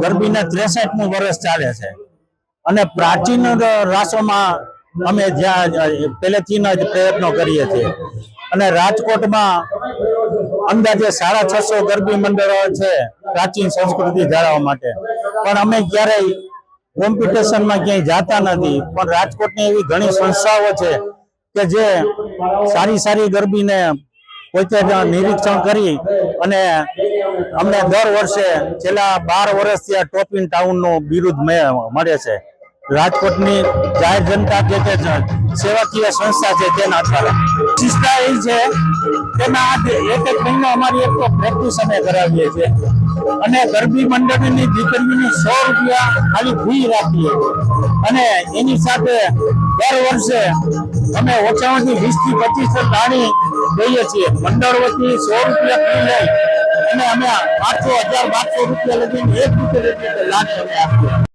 ગરબીને ત્રેસઠમું વર્ષ ચાલે છે. અને પ્રાચીન રાસોમાં અમે જ્યાં પહેલેથી જ પ્રયત્નો કરીએ છીએ. અને રાજકોટમાં અંદાજે સાડા છસો ગરબી મંડળો છે પ્રાચીન સંસ્કૃતિ જાળવવા માટે. પણ અમે ક્યારેય કોમ્પિટિશનમાં ક્યાંય જાતા નથી. પણ રાજકોટની એવી ઘણી સંસ્થાઓ છે કે જે સારી સારી ગરબીને પોતે નિરીક્ષણ કરી અને અમને દર વર્ષે છેલ્લા બાર વર્ષથી આ ટોપ ઇન ટાઉનનું બિરુદ મળે છે. રાજકોટની જાહેર જનતા જે તે સેવાકીય સંસ્થા છે તેના દ્વારા. વિશિષ્ટતા એ છે કે એક એક મહિનો અમારી એક પ્રેક્ટિસ અમે કરાવીએ છીએ. અને ગરબી મંડળની દીકરીઓની સો રૂપિયા ખાલી ફી રાખીએ. અને એની સાથે દર વર્ષે અમે ઓછામાં ઓછી વીસથી પચીસ દાણી દઈએ છીએ. મંડળ વતી સો રૂપિયા ફી લઈ અને અમે આઠસો, હજાર બારસો રૂપિયા લગીને એક રૂપિયા લાણી અમે આપીએ.